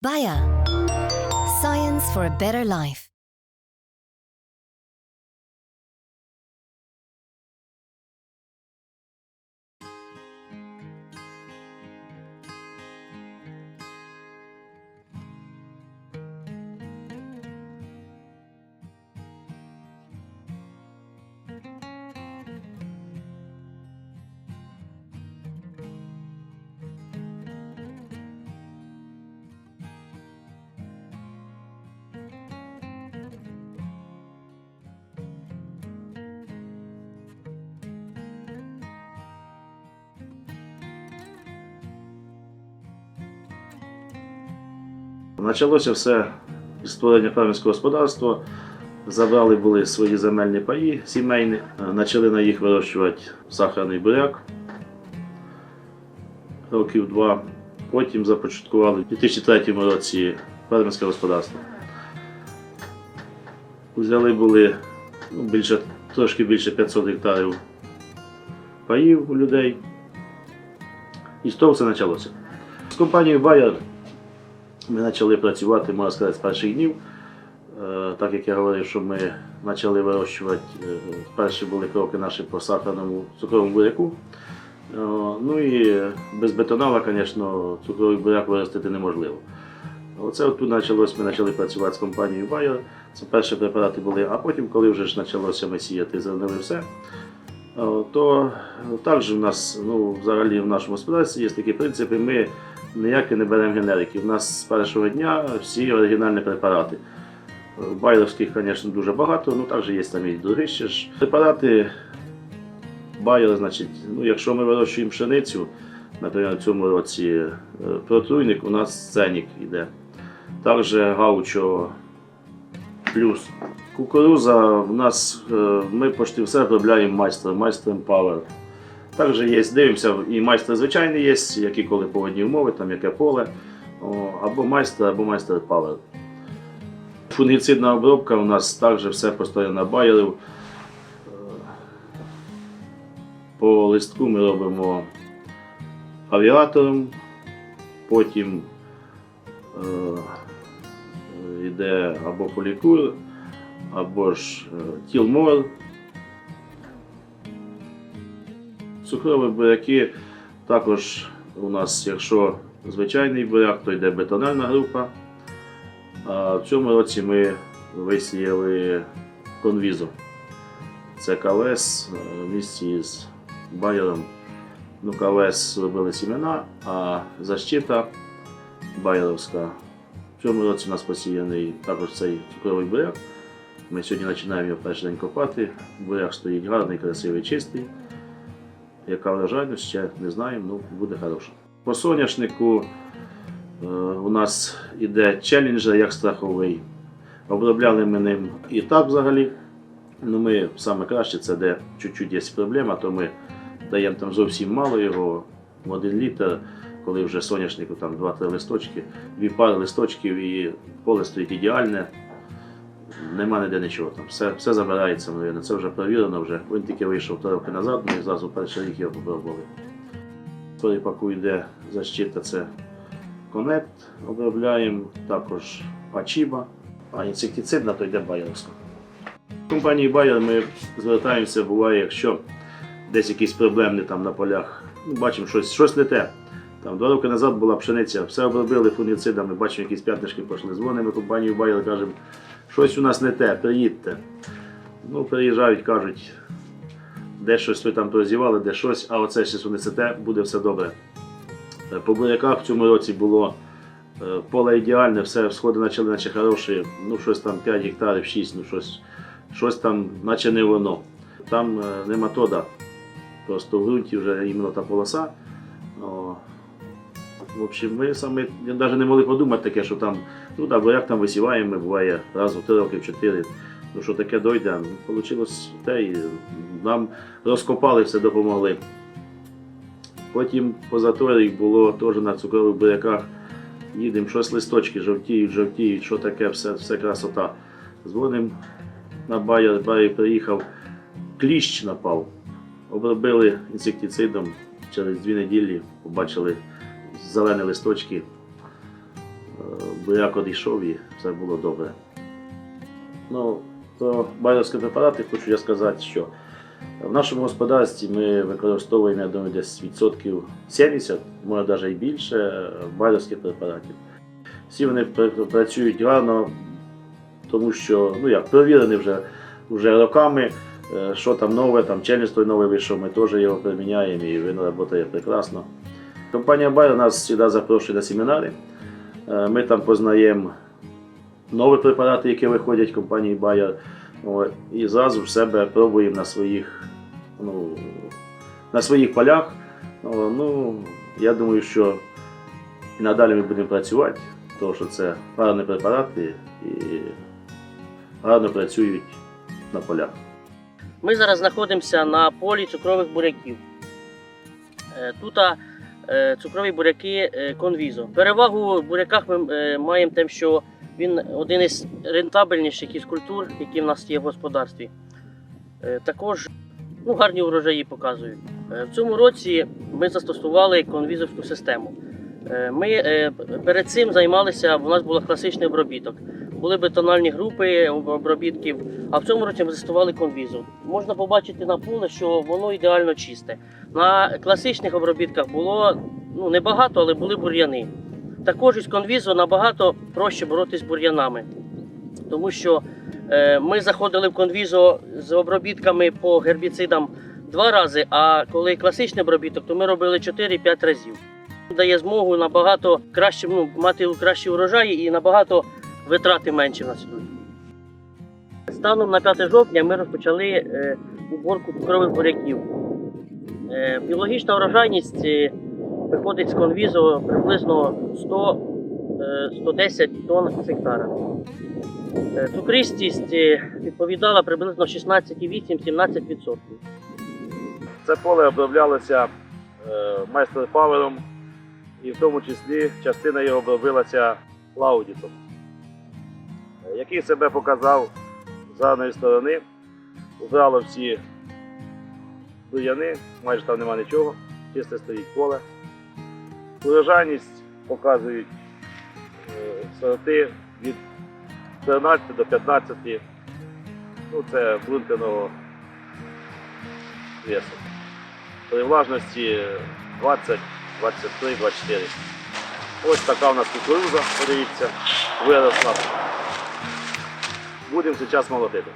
Bayer. Science for a better life. Почалося все з створення фермерського господарства. Забрали були свої земельні паї сімейні, почали на їх вирощувати сахарний буряк років два. Потім започаткували у 2003 році фермерське господарство. Взяли були ну, більше, трошки більше 500 гектарів паїв у людей. І з того все почалося. З компанією Bayer ми почали працювати, можна сказати, з перших днів. Е, Так як я говорив, що ми почали вирощувати, е, перші були кроки наші по сахарному цукровому буряку. Е, Ну і без бетонала, звісно, цукровий буряк виростити неможливо. Оце от тут почалось, ми почали працювати з компанією Bayer. Це перші препарати були, а потім, коли вже ж почалося ми сіяти зернове все, то також у нас, ну, взагалі в нашому господарстві є такі принципи, ми ніякі не беремо генериків. У нас з першого дня всі оригінальні препарати. Байерівських, звісно, дуже багато, ну також є там і ж. Препарати Байер, значить, ну, якщо ми вирощуємо пшеницю, наприклад, в цьому році е, протруйник у нас ценік йде. Також гаучо плюс. Кукуруза у нас е, ми почти все обробляємо майстром, майстром Power. Також є, дивимося, і майстер звичайний є, які коли погодні умови, там яке поле, або майстер, або майстер Power. Фунгіцидна обробка у нас також все постійно байерів. По листку ми робимо авіатором, потім е, йде або полікур, або ж е, тілмор. Цукрові буряки також у нас, якщо звичайний буряк, то йде бетональна група. А в цьому році ми висіяли конвізу. Це КВС е, в місті з Байером. Ну, КВС робили сімена, а защита Байеровська. В цьому році у нас посіяний також цей цукровий буряк. Ми сьогодні починаємо його перший день копати. Буряк стоїть гарний, красивий, чистий. Яка врожайність, ще не знаємо, ну буде хороша. По соняшнику е, у нас іде челленджер як страховий. Обробляли ми ним і так взагалі. Ну, ми саме краще, це де чуть-чуть є проблема, то ми даємо там зовсім мало його, в один літр, коли вже соняшнику там 2-3 листочки, дві пари листочків і поле стоїть ідеальне. Нема ніде нічого там. Все, все забирається, мабуть. Це вже перевірено. Вже. Він тільки вийшов три роки назад, ми зразу перший рік його попробували. Перепаку йде защита, це конект обробляємо, також Пачіба, а інсектицидна то йде Байерська. В компанії Bayer ми звертаємося, буває, якщо десь якісь проблемні там на полях, ну, бачимо щось, щось не те. Там два роки назад була пшениця, все обробили фунгіцидами, бачимо, якісь п'ятнишки пішли. Дзвонимо компанію Bayer, кажемо, щось у нас не те, приїдьте. Ну, приїжджають, кажуть, де щось ви там прозівали, де щось, а оце щось це те, буде все добре. Е, По буряках в цьому році було е, поле ідеальне, все сходи почали, наче хороші, ну щось там 5 гектарів, 6, ну щось, щось там, наче не воно. Там е, нема тода. Просто в ґрунті вже іменно та полоса. В общем, ми самі навіть не могли подумати таке, що там, ну так, бо як там висіваємо, буває раз у три роки, в чотири. Ну що таке дойде. Ну, Вийшло те, і нам розкопали, все допомогли. Потім позаторий рік було теж на цукрових буряках. Їдемо, щось листочки жовтіють, жовтіють, що таке, все, все красота. Дзвонимо на Байер, Байер приїхав, кліщ напав. Обробили інсектицидом через дві неділі, побачили зелені листочки. Е, буряк одійшов і все було добре. Ну, про байерські препарати хочу я сказати, що в нашому господарстві ми використовуємо, я думаю, десь відсотків 70, може навіть і більше байерських препаратів. Всі вони працюють гарно, тому що ну як, провірені вже, вже роками, е, що там нове, там челюсть той новий вийшов, ми теж його приміняємо і він працює прекрасно. Компанія Bayer нас завжди запрошує на семінари. Е, Ми там познаємо нові препарати, які виходять компанії Bayer. І зразу в себе пробуємо на своїх, ну, на своїх полях. Ну, я думаю, що і надалі ми будемо працювати, тому що це гарні препарати і гарно працюють на полях. Ми зараз знаходимося на полі цукрових буряків. Е, Тут цукрові буряки е, конвізо. Перевагу в буряках ми е, маємо тим, що він один із рентабельніших із культур, які в нас є в господарстві. Е, Також ну, гарні урожаї показують. Е, В цьому році ми застосували конвізовську систему. Е, Ми е, перед цим займалися, у нас був класичний обробіток. Були бетональні групи обробітків, а в цьому році ми застосували конвізу. Можна побачити на поле, що воно ідеально чисте. На класичних обробітках було ну, небагато, але були бур'яни. Також із конвізу набагато проще боротися з бур'янами, тому що е, ми заходили в конвізо з обробітками по гербіцидам два рази, а коли класичний обробіток, то ми робили 4-5 разів. Дає змогу набагато краще ну, мати кращі урожаї і набагато витрати в нас ідуть. Станом на 5 жовтня ми розпочали е, уборку цукрових буряків. Е, біологічна урожайність е, виходить з конвізу приблизно 100, е, 110 тонн з гектара. Цукристість відповідала приблизно 16,8-17%. Це поле оброблялося майстер-павером, і в тому числі частина його обробилася лаудітом, який себе показав з гарної сторони, убрало всі бур'яни, майже там нема нічого, чисте стоїть поле. Урожайність показують е, сорти від 14 до 15, ну це брункеного весу при влажності 20, 23, 24. Ось така у нас кукуруза, подивіться, виросла. Будемо зараз молотити.